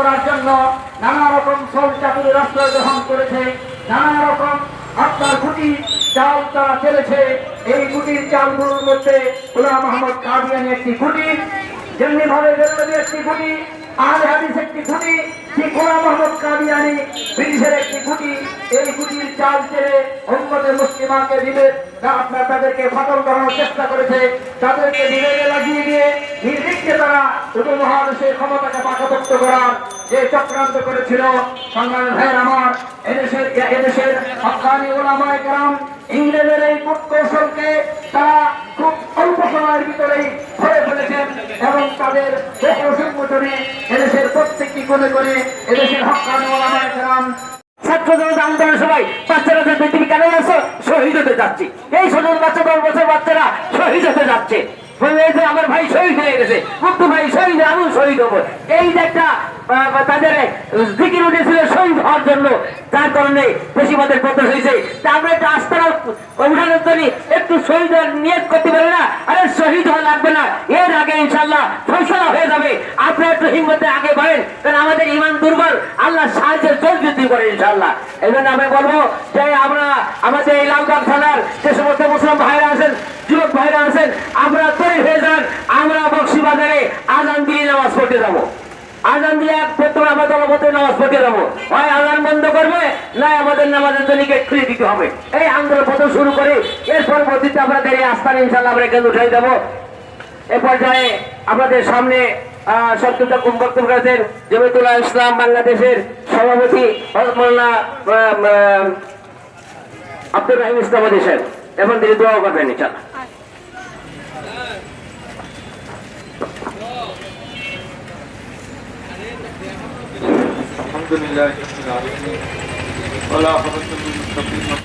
করার জন্য নানা রকম সল চাতুরি রাষ্ট্র গ্রহণ করেছে, নানা রকম আপনার গুটি চাল তারা চলেছে এই গুটির চালগুলোর মধ্যে গোলাম মোহাম্মদ কাদিয়ানি একটি গুটি যেমনি ভাবে বেরোবে একটি গুটি আহলে হাদিস একটি গুটি কি গোলাম মোহাম্মদ কাদিয়ানি ব্রিটিশের একটি গুটি এই গুটির চাল ছেড়ে মুসলিমাকে দিবে আপনার তাদেরকে ফাটল করানোর চেষ্টা করেছে, তাদেরকে বিবেকে লাগিয়ে দিয়ে নির্দিষ্টে তারা উপমহাদেশের ক্ষমতাকে পাকাপোক্ত করার যে চক্রান্ত করেছিল। সংগ্রামের ভাইয়ের আমার, এদেশের এদেশের হকানি ওলামায় গ্রাম ইংরেজের এই কৌশলকে তারা খুব অল্প সময়ের ভিতরেই ধরে ফেলেছেন এবং তাদের সংগঠনে এদেশের প্রত্যেকটি কোণে করে এদেশের হকানি ওলামায় গ্রাম ছাত্র জনতা যে পৃথিবী কেন আছো শহীদ হতে যাচ্ছে। এই ছোট বাচ্চা দশ বছর বাচ্চারা শহীদ হতে যাচ্ছে। আমার ভাই শহীদ হয়ে গেছে মুক্ত ভাই শহীদ আমিও শহীদ হব। এই যে একটা তাদের দিকির উঠেছিল শহীদ হওয়ার জন্য, যার কারণে বেশিবাদের প্রকাশ হয়েছে। তা আমরা একটা আস্থার উঠানোর জন্য একটু শহীদ নিয়ত করতে পারি না, আরে শহীদ হওয়া লাগবে না। এর আগে ইনশাল্লাহ ফসলা হয়ে যাবে। আপনারা একটু হিম্মতে আগে বাড়েন, কারণ আমাদের ইমান দুর্বল, আল্লাহ সাহায্যের ইনশাল্লাহ এই জন্য আমি বলব যে আমরা আমাদের এই লালবাগ থানার যে সমস্ত মুসলিম ভাইরা আছেন, যুবক ভাইরা আছেন আমরা তৈরি হয়ে যান। আমরা বক্সিবাজারে আজান দিয়ে নামাজ পড়তে যাব। আজান দিয়ে এক প্রথমে আমরা দলবদ্ধ নামাজ পড়তে যাব। হয় আজান বন্ধ করবে, না আমাদের নামাজের জন্য গেট খুলে দিতে হবে। এই আন্দোলন প্রথম শুরু করে এর পরবর্তীতে আমরা এই আস্থান ইনশাল্লাহ আমরা এখানে উঠাই দেবো। এ পর্যায়ে আমাদের সামনে সত্যতা কুম বক্তব্য করেছেন জমিতুল্লাহ ইসলাম বাংলাদেশের সভাপতি হযরত মাওলানা, আহ, আহ, আব্দুর রহিম ইসলাম দেশের এখন তিনি দোয়া করবেন ইনশাল্লাহ الحمد لله رب العالمين ولا حفظ المتقين